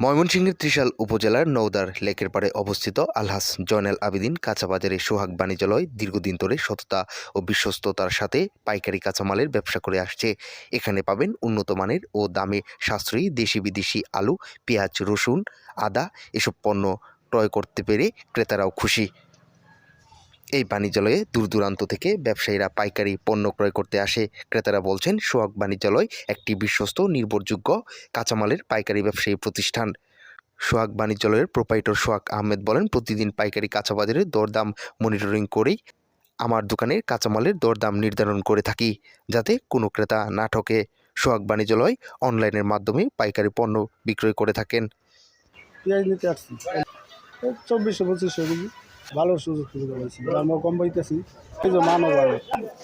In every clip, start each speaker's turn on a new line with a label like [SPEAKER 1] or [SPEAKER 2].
[SPEAKER 1] ময়মনসিংহের ত্রিশাল উপজেলার নৌদার লেকের পাড়ে অবস্থিত আলহাস জয়নাল আবেদিন কাঁচাবাজারে সোহাগ বাণিজ্যালয় দীর্ঘদিন ধরে সততা ও বিশ্বস্ততার সাথে পাইকারি কাঁচামালের ব্যবসা করে আসছে। এখানে পাবেন উন্নত মানের ও দামে সাশ্রয়ী দেশি বিদেশি আলু, পেঁয়াজ, রসুন, আদা, এসব পণ্য ক্রয় করতে পেরে ক্রেতারাও খুশি। এই বাণিজ্যালয়ে দূর দূরান্ত থেকে ব্যবসায়ীরা পাইকারি পণ্য ক্রয় করতে আসে। ক্রেতারা বলছেন, সোহাগ বাণিজ্যালয় একটি বিশ্বস্ত, নির্ভরযোগ্য কাঁচামালের পাইকারি ব্যবসায়ী প্রতিষ্ঠান। সোহাগ বাণিজ্যালয়ের প্রোপাইটর সোহাগ আহমেদ বলেন, প্রতিদিন পাইকারি কাঁচা বাজারের দরদাম মনিটরিং করেই আমার দোকানের কাঁচামালের দরদাম নির্ধারণ করে থাকি, যাতে কোনো ক্রেতা না ঠকে। সোহাগ বাণিজ্যালয় অনলাইনের মাধ্যমে পাইকারি পণ্য বিক্রয় করে থাকেন।
[SPEAKER 2] চব্বিশশো, পঁচিশশো ভালো সুযোগ সুবিধা পাইছি আমরা কম পাইতেছি এই যে মানও ভালো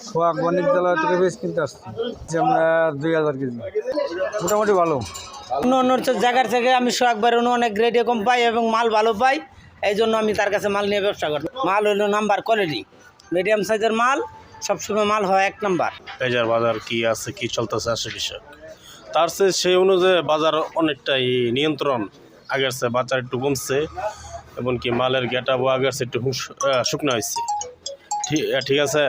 [SPEAKER 3] সোহাগ বাণিজ্যালয় থেকে বেশ কিনতে আসছি যে আমরা দুই হাজার কেজি। মোটামুটি ভালো।
[SPEAKER 4] অন্য অন্য জায়গার থেকে আমি অন্য অনেক গ্রেডে কম পাই এবং মাল ভালো পাই এই জন্য আমি তার কাছে মাল নিয়ে ব্যবসা করি মাল হলো নাম্বার কোয়ালিটি মিডিয়াম সাইজের মাল সবসময় মাল হয় এক নাম্বার
[SPEAKER 5] পেঁয়াজের বাজার কি আছে কি চলতেছে আসে বিষয়। তার চেয়ে সেই অনুযায়ী বাজার অনেকটাই নিয়ন্ত্রণ। আগের চেয়ে বাজার একটু কমছে। এমনকি মালের গেটাবো আগের চেয়ে একটু শুকনো হয়েছে ঠিক আছে?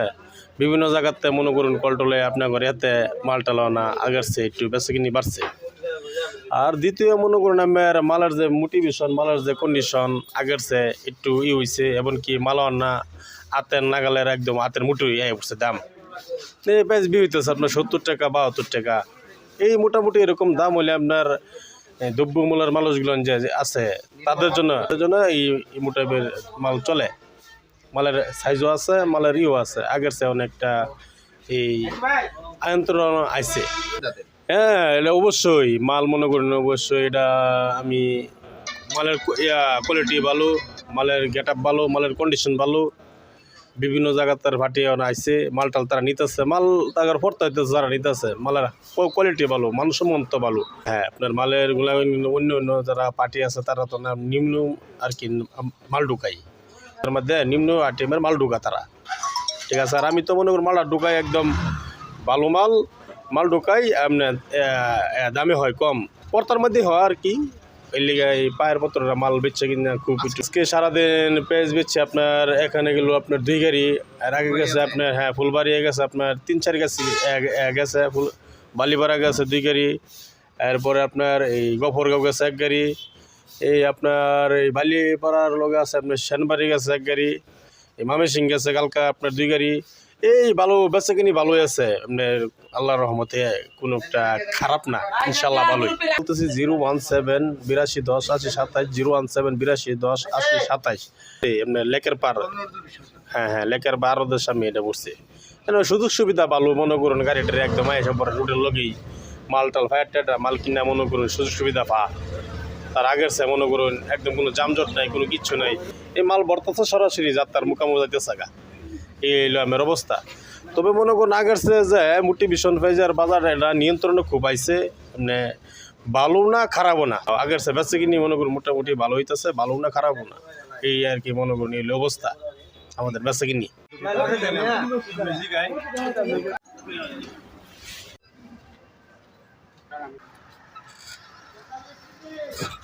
[SPEAKER 5] বিভিন্ন জায়গাতে মনে করুন কলটলে আপনার এতে মাল টালাও আগের চেয়ে একটু বেশি কিনি বাড়ছে। আর দ্বিতীয় মনে করুন আমার মালের যে মোটিভেশন মালের যে কন্ডিশন আগের চেয়ে একটু ই হয়েছে এমনকি মালাও না আতের নাগালের একদম আতের মুঠোই আয় পড়ছে, দাম। এই বিয়ে হইতেছে আপনার সত্তর টাকা, বাহাত্তর টাকা। এই মোটামুটি এরকম দাম হলে আপনার এই দ্রব্যমূল্যের মানুষগুলো যে আছে, তাদের জন্য তাদের জন্য এই এই মোটাবের মাল চলে। মালের সাইজও আছে, মালের ইও আছে। আগের চেয়ে অনেকটা এই আয়ন্তরণ আইছে। হ্যাঁ এটা অবশ্যই। মাল মনে করেন অবশ্যই এটা আমি মালের কোয়ালিটি ভালো, মালের গেট আপ ভালো, মালের কন্ডিশন ভালো। বিভিন্ন জায়গার তার ভাটি আইছে মাল টাল তারা নিতেছে। মাল তাগার হইতেছে, যারা নিতেছে, মালের কোয়ালিটি ভালো, মানসম্মত ভালো। হ্যাঁ আপনার মালেরগুলা অন্য অন্য যারা পার্টি আছে, তারা তো না নিম্ন আর কি মাল ঢুকাই তার মধ্যে নিম্ন আইটেমের মাল ঢুকা তারা। ঠিক আছে, আর আমি তো মনে করি মালটা ঢুকাই একদম ভালো মাল মাল ঢুকাই আপনার দামে হয় কম। পর্তার মধ্যে হয় আর কি। এই লিগে এই পায়ের পত্রটা মাল বেচছে কিনা খুব আজকে সারাদিন পেঁয়াজ বেচছে আপনার এখানে গেল আপনার দুই গাড়ি আর আগে গেছে আপনার হ্যাঁ ফুলবাড়ি গেছে আপনার তিন চার গেছে গেছে ফুল বালিপাড়া গেছে দুই গাড়ি এরপরে আপনার এই গফরগাঁও গেছে এক গাড়ি এই আপনার এই বালিপাড়ার লগে আছে আপনার সেনবাড়ি গেছে এক গাড়ি এই মামেসিং গেছে কালকা আপনার দুই গাড়ি এই ভালো বেচে কিনি ভালোই আছে। আল্লাহর রহমতে কোনো একটা খারাপ না ইনশাল্লাহ ভালোই। বলতেছি জিরো ওয়ান সেভেন, বিরাশি দশ, আশি সাতাইশ, জিরো ওয়ান সেভেন, বিরাশি দশ, আশি সাতাইশ। আপনার লেকের পার হ্যাঁ হ্যাঁ লেকের বারোদের সামনে এটা বসছে। সুযোগ সুবিধা ভালো, মনে করুন গাড়িটার একদম এসে পরে রুটের লগেই মাল টাল ফায়ার টাটা মাল কিনা মনে করুন সুযোগ সুবিধা পা। তার আগের সে মনে করুন একদম কোনো যানজট নাই, কোনো কিচ্ছু নাই। এই মাল বর্তাছে সরাসরি, যাত্রার মোকামো যাইতেছে গা। এই আমার অবস্থা। তবে মনে করুন আগেরছে যে মোটিভেশন ফাইজার বাজার, এটা নিয়ন্ত্রণে খুব আইসে মানে ভালো না, খারাপও না। আগের সে কিনি মনে করুন, মোটামুটি ভালো হইতেছে, ভালো না, খারাপও না। এই আর কি মনে করুন, এই অবস্থা। আমাদের বেঁচে কিনি। Yeah.